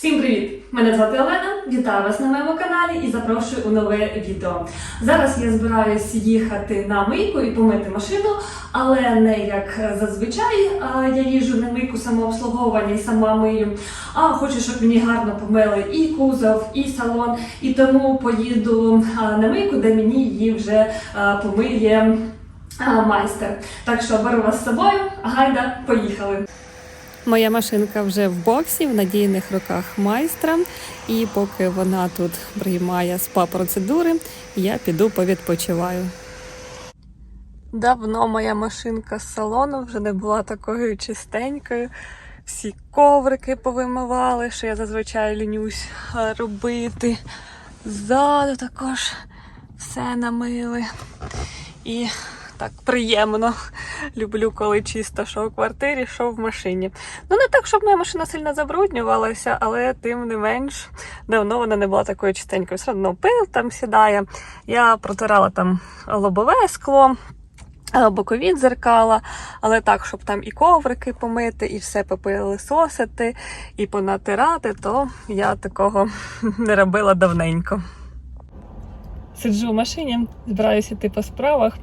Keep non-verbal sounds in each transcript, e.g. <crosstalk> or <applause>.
Всім привіт! Мене звати Олена. Вітаю вас на моєму каналі і запрошую у нове відео. Зараз я збираюсь їхати на мийку і помити машину, але не як зазвичай. Я їжджу на мийку самообслуговування і сама мию. А хочу, щоб мені гарно помили і кузов, і салон. І тому поїду на мийку, де мені її вже помиє майстер. Так що беру вас з собою. Гайда, поїхали! Моя машинка вже в боксі в надійних руках майстра, і поки вона тут приймає спа-процедури, я піду повідпочиваю. Давно моя машинка з салону вже не була такою чистенькою. Всі коврики повимивали, що я зазвичай лінюсь е, робити. Ззаду також все намили. І так приємно. Люблю, коли чисто, що в квартирі, що в машині. Ну, не так, щоб моя машина сильно забруднювалася, але тим не менш, давно вона не була такою чистенькою. Все одно пил там сідає. Я протирала там лобове скло. е, Бокові дзеркала, але так, щоб там і коврики помити, і все попилисосити, і понатирати, то я такого <laughs> не робила давненько. Сиджу в машині, збираюся йти по справах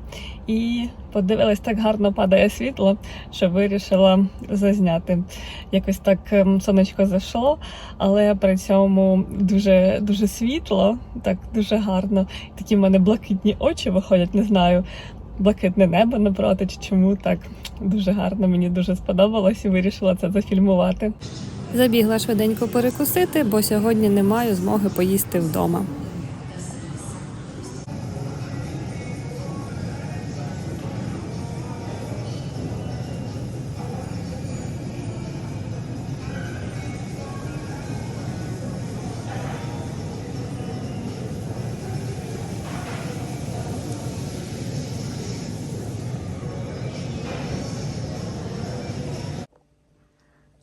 і подивилась, так гарно падає світло, що вирішила зазняти. Якось так ем, сонечко зайшло, але при цьому дуже дуже світло, так дуже гарно. Такі в мене блакитні очі виходять, не знаю. Блакитне небо напроти, чому так дуже гарно, мені дуже сподобалось і вирішила це зафільмувати. Забігла швиденько перекусити, бо сьогодні не маю змоги поїсти вдома.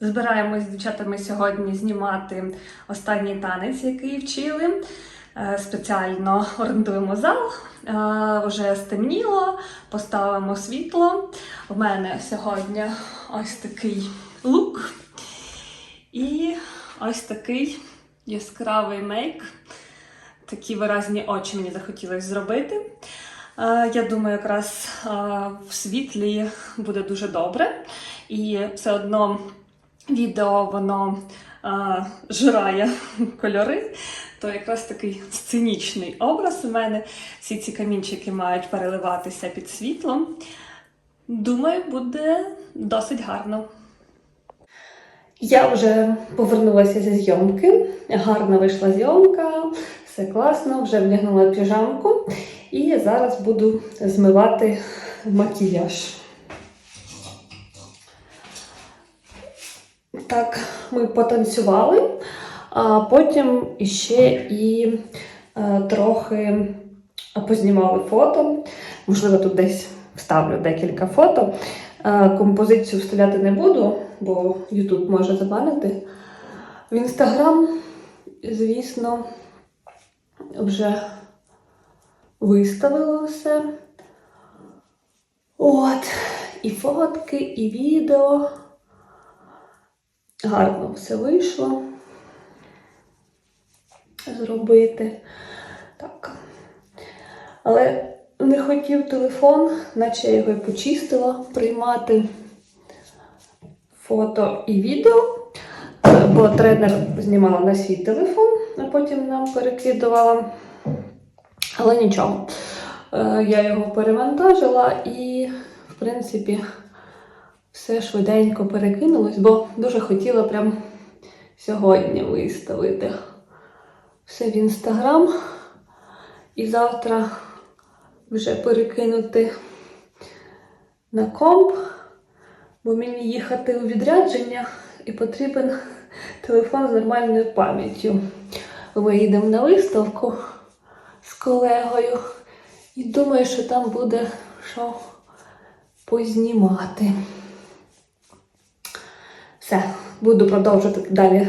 Збираємось з дівчатами сьогодні знімати останній танець, який вчили. Е, Спеціально орендуємо зал. Е, Вже стемніло, поставимо світло. У мене сьогодні ось такий лук і ось такий яскравий мейк. Такі виразні очі мені захотілося зробити. Е, Я думаю, якраз в світлі буде дуже добре. І все одно відео воно е, жирає кольори, то якраз такий сценічний образ у мене. Всі ці камінчики мають переливатися під світлом. Думаю, буде досить гарно. Я вже повернулася зі зйомки. Гарна вийшла зйомка, все класно, вже вдягнула піжамку і зараз буду змивати макіяж. Так, ми потанцювали, а потім іще і е, трохи познімали фото. Можливо, тут десь вставлю декілька фото. Е, композицію вставляти не буду, бо YouTube може забанити. В Instagram, звісно, вже виставила все. От, і фотки, і відео. Гарно все вийшло зробити. Так. Але не хотів телефон, наче я його і почистила, приймати фото і відео. Бо тренер знімала на свій телефон, а потім нам перекидувала. Але нічого. Е, Я його перевантажила і, в принципі, все швиденько перекинулось, бо дуже хотіла прям сьогодні виставити все в інстаграм і завтра вже перекинути на комп, бо мені їхати у відрядження і потрібен телефон з нормальною пам'яттю. Виїдемо на виставку з колегою і думаю, що там буде що познімати. Все, буду продовжувати далі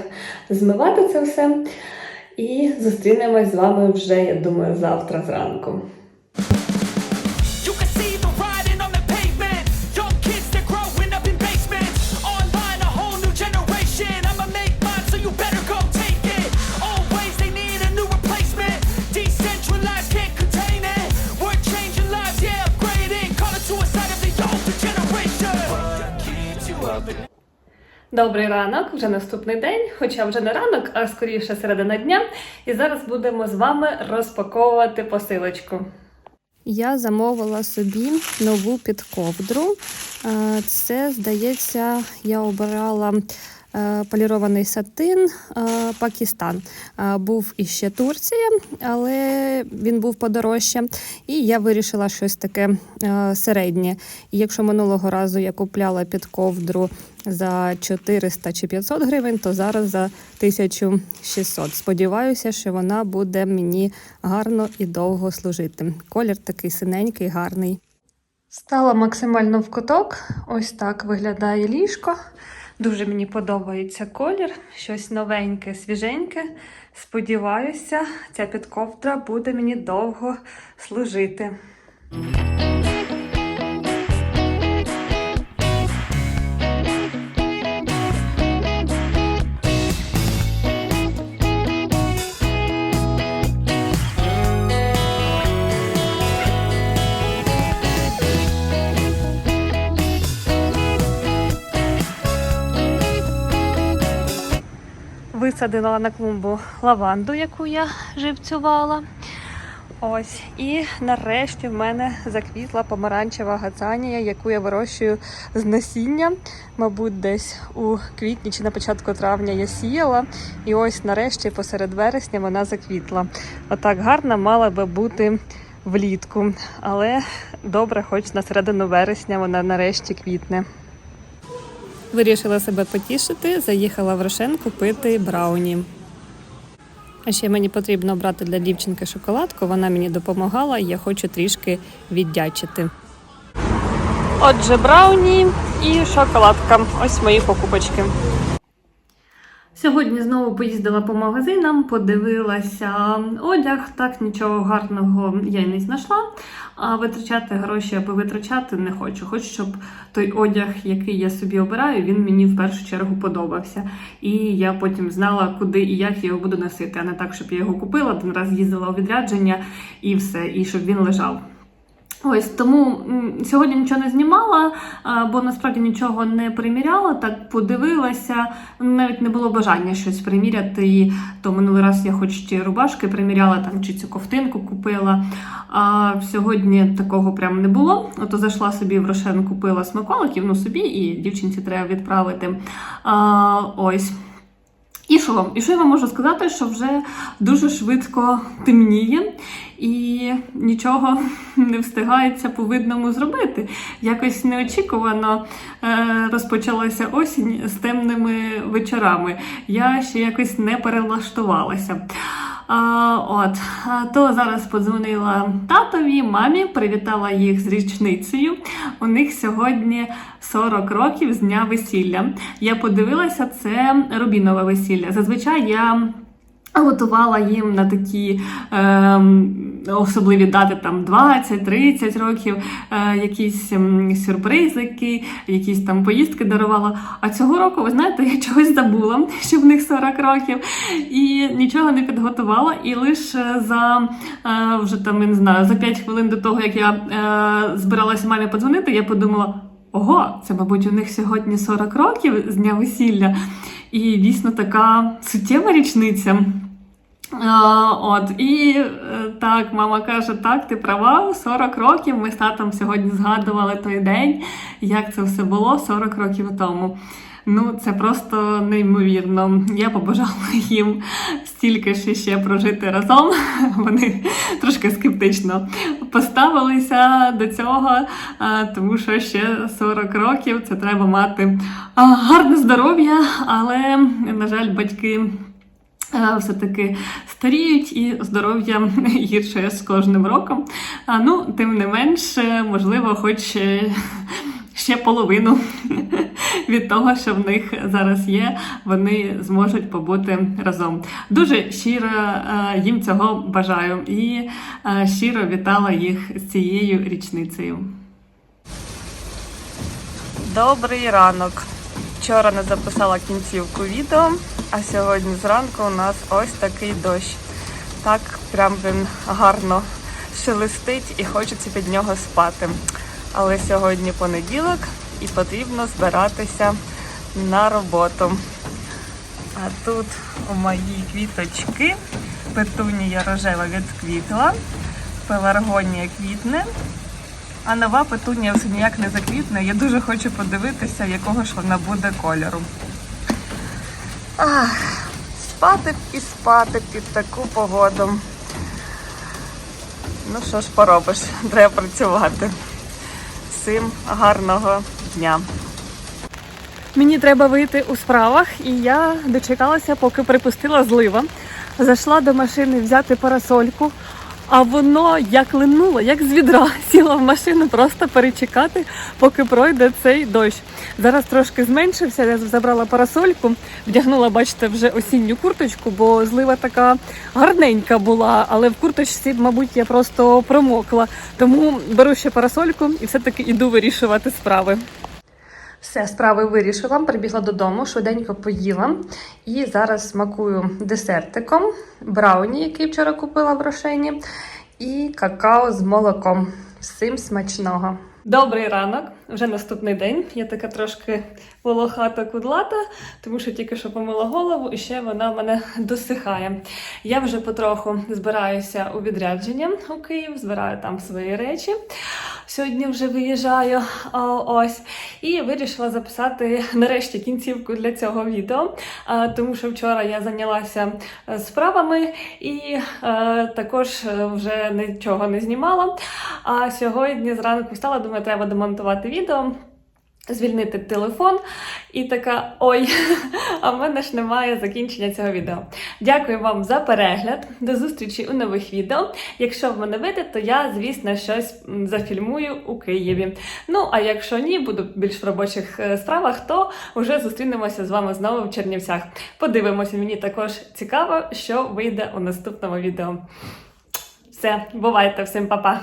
змивати це все. І зустрінемось з вами вже, я думаю, завтра зранку. Добрий ранок, вже наступний день, хоча вже не ранок, а скоріше середина дня. І зараз будемо з вами розпаковувати посилочку. Я замовила собі нову підковдру. Е, Це, здається, я обирала полірований сатин е, Пакистан. Е, Був іще Турція, але він був подорожче. І я вирішила щось таке е, середнє. І якщо минулого разу я купляла підковдру за 400 чи 500 гривень, то зараз за 1600. Сподіваюся, що вона буде мені гарно і довго служити. Колір такий синенький, гарний. Стала максимально в куток. Ось так виглядає ліжко. Дуже мені подобається колір, щось новеньке, свіженьке. Сподіваюся, ця підковдра буде мені довго служити. Висадила на клумбу лаванду, яку я живцювала. Ось, і нарешті в мене заквітла помаранчева гацанія, яку я вирощую з насіння. Мабуть, десь у квітні чи на початку травня я сіяла. І ось нарешті посеред вересня вона заквітла. Отак гарно мала би бути влітку. Але добре, хоч на середину вересня вона нарешті квітне. Вирішила себе потішити, заїхала в Рошен купити брауні. А ще мені потрібно обрати для дівчинки шоколадку. Вона мені допомагала, я хочу трішки віддячити. Отже, брауні і шоколадка. Ось мої покупочки. Сьогодні знову поїздила по магазинам, подивилася одяг, так нічого гарного я не знайшла. А витрачати гроші аби витрачати не хочу. Хочу, щоб той одяг, який я собі обираю, він мені в першу чергу подобався. І я потім знала, куди і як я його буду носити, а не так, щоб я його купила, один раз їздила у відрядження і все, і щоб він лежав. Ось тому сьогодні нічого не знімала, бо насправді нічого не приміряла. Так подивилася. Навіть не було бажання щось приміряти. І то минулий раз я хоч ті рубашки приміряла там чи цю ковтинку купила. А сьогодні такого прям не було. Ото зайшла собі в Рошен, купила смаколиків, ну собі і дівчинці треба відправити. А, ось. І що вам? І що я вам можу сказати, що вже дуже швидко темніє і нічого <laughs> не встигається по видному зробити. Якось неочікувано е, розпочалася осінь з темними вечорами. Я ще якось не перелаштувалася. А, от, то зараз подзвонила татові, мамі, привітала їх з річницею. У них сьогодні 40 років з дня весілля. Я подивилася, це рубінове весілля. Зазвичай я. Готувала їм на такі ем, особливі дати там 20-30 років, е, якісь ем, сюрпризики, якісь там поїздки дарувала. А цього року, ви знаєте, я чогось забула, <laughs> що в них 40 років, і нічого не підготувала. І лише за е, вже там я не знаю, за 5 хвилин до того, як я е, збиралася мамі подзвонити, я подумала: ого, це, мабуть, у них сьогодні 40 років з дня весілля. І дійсно така суттєва річниця. От, і е, так, мама каже: так, ти права, 40 років. Ми з татом сьогодні згадували той день, як це все було 40 років тому. Ну, це просто неймовірно. Я побажала їм стільки ж ще прожити разом. <laughs> Вони трошки скептично поставилися до цього, тому що ще 40 років це треба мати гарне здоров'я, але, на жаль, батьки. е, Все-таки старіють і здоров'я <laughs> гірше з кожним роком. А, ну, тим не менш, е, можливо, хоч е, ще половину <laughs> від того, що в них зараз є, вони зможуть побути разом. Дуже щиро е, їм цього бажаю і е, щиро вітала їх з цією річницею. Добрий ранок. Вчора не записала кінцівку відео, а сьогодні зранку у нас ось такий дощ. Так прям він гарно шелестить і хочеться під нього спати. Але сьогодні понеділок і потрібно збиратися на роботу. А тут у мої квіточки петунія рожева відквітла, пеларгонія квітне, а нова петунія все ніяк не заквітне. Я дуже хочу подивитися, якого ж вона буде кольору. Ах, спати б і спати під таку погоду. Ну що ж поробиш, треба працювати. Всім гарного дня. Мені треба вийти у справах, і я дочекалася, поки припустила злива. Зайшла до машини взяти парасольку, а воно як линуло, як з відра. <laughs> Сіла в машину просто перечекати, поки пройде цей дощ. Зараз трошки зменшився, я забрала парасольку, вдягнула, бачите, вже осінню курточку, бо злива така гарненька була, але в курточці, мабуть, я просто промокла. Тому беру ще парасольку і все-таки іду вирішувати справи. Все, справи вирішила, прибігла додому, швиденько поїла. І зараз смакую десертиком, брауні, який вчора купила в рошені, і какао з молоком. Всім смачного! Добрий ранок, вже наступний день. Я така трошки волохата кудлата, тому що тільки що помила голову, і ще вона в мене досихає. Я вже потроху збираюся у відрядження у Київ, збираю там свої речі. Сьогодні вже виїжджаю ось і вирішила записати нарешті кінцівку для цього відео, тому що вчора я зайнялася е, справами і е, також е, вже нічого не знімала. А сьогодні зранку встала, думаю, треба демонтувати відео. Звільнити телефон і така ой, а в мене ж немає закінчення цього відео. Дякую вам за перегляд. До зустрічі у нових відео. Якщо в мене вийде, то я, звісно, щось зафільмую у Києві. Ну а якщо ні, буду більш в робочих е, справах, то вже зустрінемося з вами знову в Чернівцях. Подивимося, мені також цікаво, що вийде у наступному відео. Все, бувайте, всім па-па!